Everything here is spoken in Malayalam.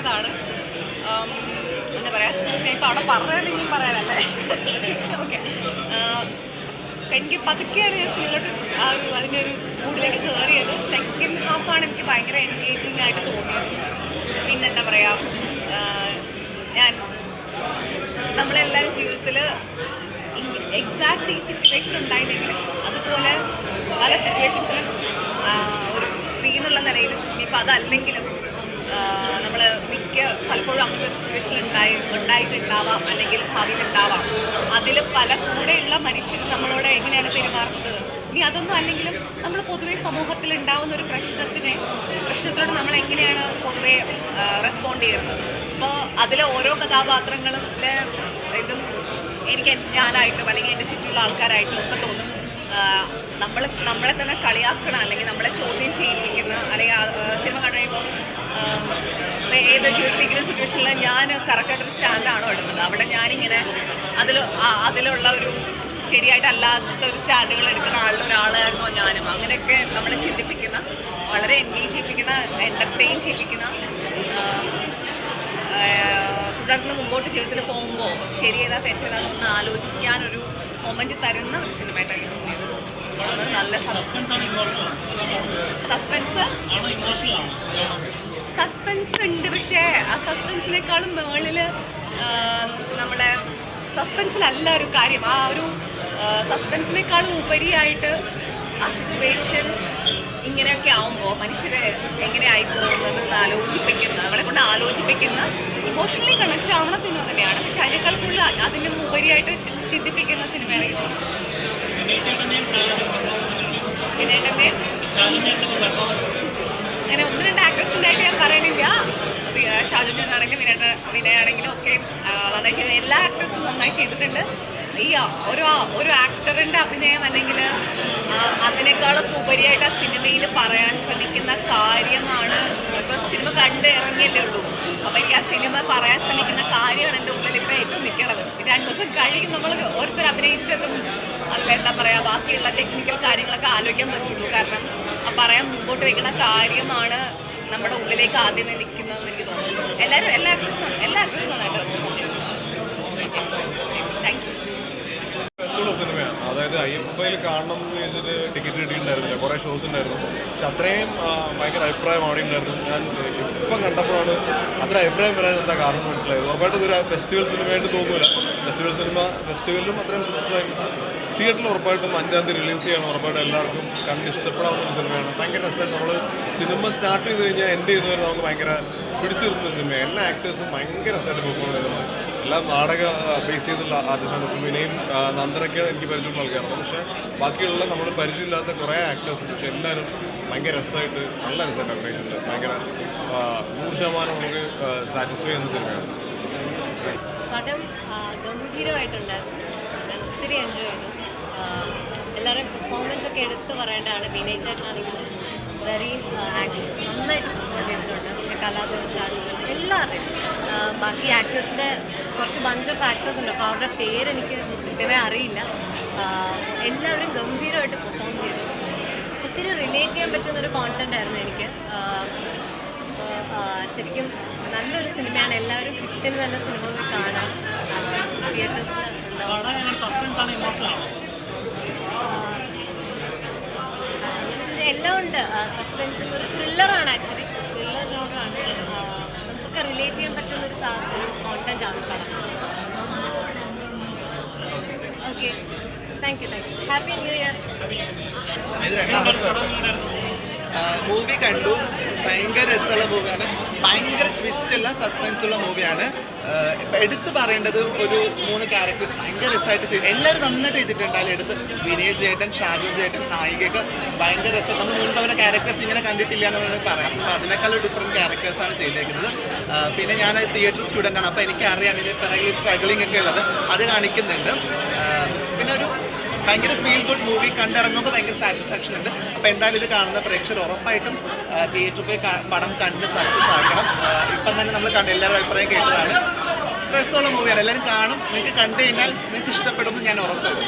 കണ്ടതാണ് എന്താ പറയുക ഞാൻ ഇപ്പോൾ അവിടെ പറഞ്ഞതെങ്കിലും പറയാനല്ലേ? ഓക്കെ എനിക്ക് പതുക്കെയാണ് ഞാൻ സിനിമയിലോട്ട് ആ ഒരു അതിന്റെ ഒരു മൂഡിലേക്ക് കയറിയത് സെക്കൻഡ് ഹാഫാണ് എനിക്ക് ഭയങ്കര എൻഗേജിങ് ആയിട്ട് തോന്നിയത്. പിന്നെ എന്താ പറയുക ഞാൻ നമ്മളെല്ലാവരും ജീവിതത്തിൽ എക്സാക്ട് ഈ സിറ്റുവേഷൻ ഉണ്ടായില്ലെങ്കിലും അതുപോലെ പല സിറ്റുവേഷൻസിലും ഒരു സ്ത്രീ എന്നുള്ള നിലയിലും ഇനിയിപ്പോൾ അതല്ലെങ്കിലും പലപ്പോഴും അങ്ങനത്തെ ഒരു സിറ്റുവേഷൻ ഉണ്ടായി ഉണ്ടായിട്ടുണ്ടാവാം അല്ലെങ്കിൽ ഭാവിയിൽ ഉണ്ടാവാം അതിൽ പല കൂടെയുള്ള മനുഷ്യർ നമ്മളോട് എങ്ങനെയാണ് പെരുമാറുന്നത്? ഇനി അതൊന്നും അല്ലെങ്കിലും നമ്മൾ പൊതുവേ സമൂഹത്തിൽ ഉണ്ടാവുന്ന ഒരു പ്രശ്നത്തിനെ പ്രശ്നത്തിനോട് നമ്മൾ എങ്ങനെയാണ് പൊതുവേ റെസ്പോണ്ട് ചെയ്യുന്നത്? അപ്പോൾ അതിലെ ഓരോ കഥാപാത്രങ്ങളും ഇതും എനിക്ക് ഞാനായിട്ടും അല്ലെങ്കിൽ എന്റെ ചുറ്റുമുള്ള ആൾക്കാരായിട്ടും ഒക്കെ തോന്നും. നമ്മൾ നമ്മളെ തന്നെ കളിയാക്കണം അല്ലെങ്കിൽ നമ്മളെ ചോദ്യം ചെയ്യിപ്പിക്കുന്ന അല്ലെങ്കിൽ സിനിമ കാണുമ്പോൾ ഏത് ജീവിതത്തിലിരിക്കുന്ന സിറ്റുവേഷനിൽ ഞാൻ കറക്റ്റായിട്ടൊരു സ്റ്റാൻഡാണോ എടുത്തത് അവിടെ ഞാനിങ്ങനെ അതിൽ അതിലുള്ള ഒരു ശരിയായിട്ടല്ലാത്ത ഒരു സ്റ്റാൻഡുകൾ എടുക്കുന്ന ആളിൽ ഒരാളായിരുന്നോ ഞാനും. അങ്ങനെയൊക്കെ നമ്മളെ ചിന്തിപ്പിക്കുന്ന വളരെ എൻഗേജ് ചെയ്യിപ്പിക്കുന്ന എന്റർടൈൻ ചെയ്യിപ്പിക്കുന്ന തുടർന്ന് മുമ്പോട്ട് ജീവിതത്തിൽ പോകുമ്പോൾ ശരിയേതാ തെറ്റേതാണെന്ന് ആലോചിക്കാനൊരു മൊമെന്റ് തരുന്ന ഒരു സിനിമയായിട്ടാണ് എനിക്ക് തോന്നിയത്. അത് നല്ല സസ്പെൻസ് സസ്പെൻസ് ഉണ്ട് പക്ഷേ ആ സസ്പെൻസിനേക്കാളും മുകളിൽ നമ്മളെ സസ്പെൻസിലല്ല ഒരു കാര്യം. ആ ഒരു സസ്പെൻസിനേക്കാളും ഉപരിയായിട്ട് ആ സിറ്റുവേഷൻ ഇങ്ങനെയൊക്കെ ആവുമ്പോൾ മനുഷ്യരെ എങ്ങനെ ആയിപ്പോകുന്നത് എന്ന് ആലോചിപ്പിക്കുന്ന അവളെ കൊണ്ട് ആലോചിപ്പിക്കുന്ന ഇമോഷണലി കണക്റ്റ് ആവുന്ന സിനിമ തന്നെയാണ്. പക്ഷെ അതിനേക്കാൾ കൂടുതൽ അതിന്റെ വിനയ വിനയാണെങ്കിലും ഒക്കെ എല്ലാ ആക്ടേഴ്സും നന്നായി ചെയ്തിട്ടുണ്ട്. ഈ ഒരു ഒരു ആക്ടറിന്റെ അഭിനയം അല്ലെങ്കിൽ അതിനേക്കാളൊക്കെ ഉപരിയായിട്ട് ആ സിനിമയിൽ പറയാൻ ശ്രമിക്കുന്ന കാര്യമാണ് ഇപ്പോൾ സിനിമ കണ്ട് ഇറങ്ങിയല്ലേ ഉള്ളൂ. അപ്പോൾ എനിക്ക് ആ സിനിമ പറയാൻ ശ്രമിക്കുന്ന കാര്യമാണ് എന്റെ ഉള്ളിൽ ഇപ്പോൾ ഏറ്റവും നിൽക്കണത് രണ്ട് ദിവസം കഴിയും നമ്മൾ ഓരോരുത്തർ അഭിനയിച്ചതും എന്താ പറയുക ബാക്കിയുള്ള ടെക്നിക്കൽ കാര്യങ്ങളൊക്കെ ആലോചിക്കാൻ പറ്റുള്ളൂ. കാരണം പറയാൻ മുമ്പോട്ട് വെക്കുന്ന കാര്യമാണ് നമ്മുടെ ഉള്ളിലേക്ക് ആദ്യമേ നിൽക്കുന്നതെന്ന് എനിക്ക് തോന്നുന്നു. എല്ലാവരും എല്ലാ ആക്ട്രസും എല്ലാ ആക്ട്രസും നന്നായിട്ട് താങ്ക് സിനിമയാണ് അതായത് ഐ എഫ് ഐയിൽ കാണണം എന്ന് ചോദിച്ചിട്ട് ടിക്കറ്റ് കിട്ടിയിട്ടുണ്ടായിരുന്നില്ല. കുറേ ഷോസ് ഉണ്ടായിരുന്നു. പക്ഷെ അത്രയും ഭയങ്കര അഭിപ്രായം അവിടെ ഉണ്ടായിരുന്നു. ഞാൻ ഇപ്പം കണ്ടപ്പോഴാണ് അത്ര അഭിപ്രായം വരാൻ എന്താ കാരണം മനസ്സിലായത്. ഉറപ്പായിട്ടും ഇതൊരു ഫെസ്റ്റിവൽ സിനിമയായിട്ട് തോന്നില്ല ഫെസ്റ്റിവൽ സിനിമ ഫെസ്റ്റിവലിലും അത്രയും സക്സസ് ആയി തിയേറ്ററിൽ ഉറപ്പായിട്ടും അഞ്ചാം തീയതി റിലീസ് ചെയ്യണം. ഉറപ്പായിട്ടും എല്ലാവർക്കും കണ്ട് ഇഷ്ടപ്പെടാവുന്ന ഒരു സിനിമയാണ്. ഭയങ്കര രസമായിട്ട് നമ്മൾ സിനിമ സ്റ്റാർട്ട് ചെയ്ത് കഴിഞ്ഞാൽ എൻഡ് ഇതുവരെ നമുക്ക് ഭയങ്കര പിടിച്ചു സിനിമ എല്ലാ ആക്ടേഴ്സും ഭയങ്കര രസമായിട്ട് പെർഫോം ചെയ്തിട്ടുണ്ട് എല്ലാം നാടക ബേസ് ചെയ്തുള്ള ആർട്ടിസ്റ്റാണ് വിനയും നന്ദനൊക്കെ എനിക്ക് പരിചയമുള്ള ആൾക്കാരാണ്. പക്ഷേ ബാക്കിയുള്ള നമ്മൾ പരിചയമില്ലാത്ത കുറേ ആക്ടേഴ്സ് പക്ഷെ എല്ലാവരും ഭയങ്കര രസമായിട്ട് നല്ല രസമായിട്ട് അഭിനയിച്ചിട്ടുണ്ട്. ഭയങ്കര നൂറ് ശതമാനം നമുക്ക് സാറ്റിസ്ഫൈ ചെയ്യുന്ന സിനിമയാണ്. പടം ഗംഭീരമായിട്ടുണ്ട് ഒത്തിരി എൻജോയ് ഒക്കെ എടുത്തു പറയേണ്ടതാണ്. വിനയ് ചേട്ടനാണെങ്കിലും സെറീൻ ആക്ടേഴ്സ് നന്നായിട്ട് ചെയ്തിട്ടുണ്ട്. പിന്നെ ഷാജുഖാൻ എല്ലാവരുടെയും ബാക്കി ആക്ടേഴ്സിന്റെ കുറച്ച് ബഞ്ച് ഓഫ് ആക്ടേഴ്സ് ഉണ്ട്. അപ്പോൾ അവരുടെ പേരെനിക്ക് കൃത്യമായി അറിയില്ല. എല്ലാവരും ഗംഭീരമായിട്ട് പെർഫോം ചെയ്തു. ഒത്തിരി റിലേറ്റ് ചെയ്യാൻ പറ്റുന്ന ഒരു കോണ്ടന്റ് ആയിരുന്നു എനിക്ക്. ശരിക്കും നല്ലൊരു സിനിമയാണ്. എല്ലാവരും ഫിഫ്റ്റിന് തന്നെ സിനിമ പോയി കാണാൻ തിയേറ്റേഴ്സിൽ പടം എങ്ങനെ സസ്പെൻസ് ആണ് ഇമോഷണൽ ആണോ എല്ലാം ഉണ്ട് സസ്പെൻസും ഒരു ത്രില്ലറാണ് ആക്ച്വലി. ത്രില്ലർ ജോണറാണ്. നമുക്കൊക്കെ റിലേറ്റ് ചെയ്യാൻ പറ്റുന്ന ഒരു കോണ്ടന്റ് ആണ് പടം. Okay. Thank you thank you happy new year movie കണ്ടു. ഭയങ്കര രസമുള്ള മൂവിയാണ് ഭയങ്കര ട്വിസ്റ്റ് ഉള്ള സസ്പെൻസ് ഉള്ള മൂവിയാണ് എടുത്തു പറയേണ്ടത് ഒരു മൂന്ന് ക്യാരക്ടേഴ്സ് ഭയങ്കര രസമായിട്ട് ചെയ്തു. എല്ലാവരും നന്നായിട്ട് ചെയ്തിട്ടുണ്ട്. എടുത്ത് വിനയ് ചേട്ടൻ ഷാജു ചേട്ടൻ നായികയൊക്കെ ഭയങ്കര രസം. നമ്മൾ മുൻപ് ക്യാരക്ടേഴ്സ് ഇങ്ങനെ കണ്ടിട്ടില്ല എന്ന് വേണമെങ്കിൽ പറയാം അപ്പോൾ അതിനേക്കാൾ ഡിഫറെന്റ് ക്യാരക്ടേഴ്സാണ് ചെയ്തേക്കുന്നത്. പിന്നെ ഞാൻ തിയേറ്റർ സ്റ്റുഡന്റ് ആണ്. അപ്പോൾ എനിക്കറിയാം ഇതിന്റെ പിറകിൽ സ്ട്രഗ്ലിംഗ് ഒക്കെ ഉള്ളത്. അത് കാണിക്കുന്നുണ്ട്. പിന്നെ ഒരു ഭയങ്കര ഫീൽ ഗുഡ് മൂവി കണ്ടിറങ്ങുമ്പോൾ ഭയങ്കര സാറ്റിസ്ഫാക്ഷൻ ഉണ്ട്. അപ്പോൾ എന്തായാലും ഇത് കാണുന്ന പ്രേക്ഷകർ ഉറപ്പായിട്ടും തിയേറ്ററിൽ പോയി പടം കണ്ട് സക്സസ് ആക്കണം ഇപ്പം തന്നെ നമ്മൾ കണ്ട് എല്ലാവരുടെ അഭിപ്രായം കേട്ടതാണ്. രസമുള്ള മൂവിയാണ് എല്ലാവരും കാണും. നിങ്ങൾക്ക് കണ്ടു കഴിഞ്ഞാൽ നിങ്ങൾക്ക് ഇഷ്ടപ്പെടുമെന്ന് ഞാൻ ഉറപ്പാണ്.